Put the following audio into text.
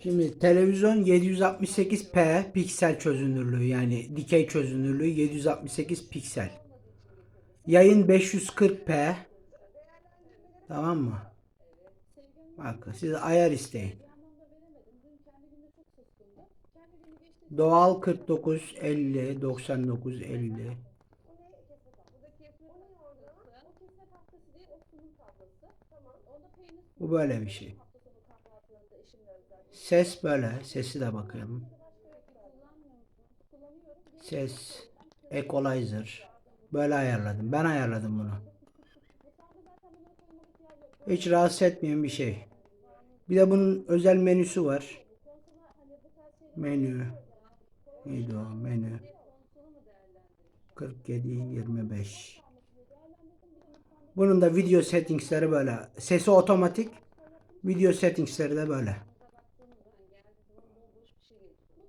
Şimdi televizyon 768p piksel çözünürlüğü yani dikey çözünürlüğü 768 piksel. Yayın 540p. Tamam mı? Bakın siz ayar isteyin. Doğal 49 50 99 50. Bu böyle bir şey. Ses böyle. Sesi de bakalım. Ses equalizer. Böyle ayarladım. Ben ayarladım bunu. Hiç rahatsız etmeyen bir şey. Bir de bunun özel menüsü var. Menü. Neydi o menü? 47 25. Bunun da video settingsleri böyle. Sesi otomatik. Video settingsleri de böyle. she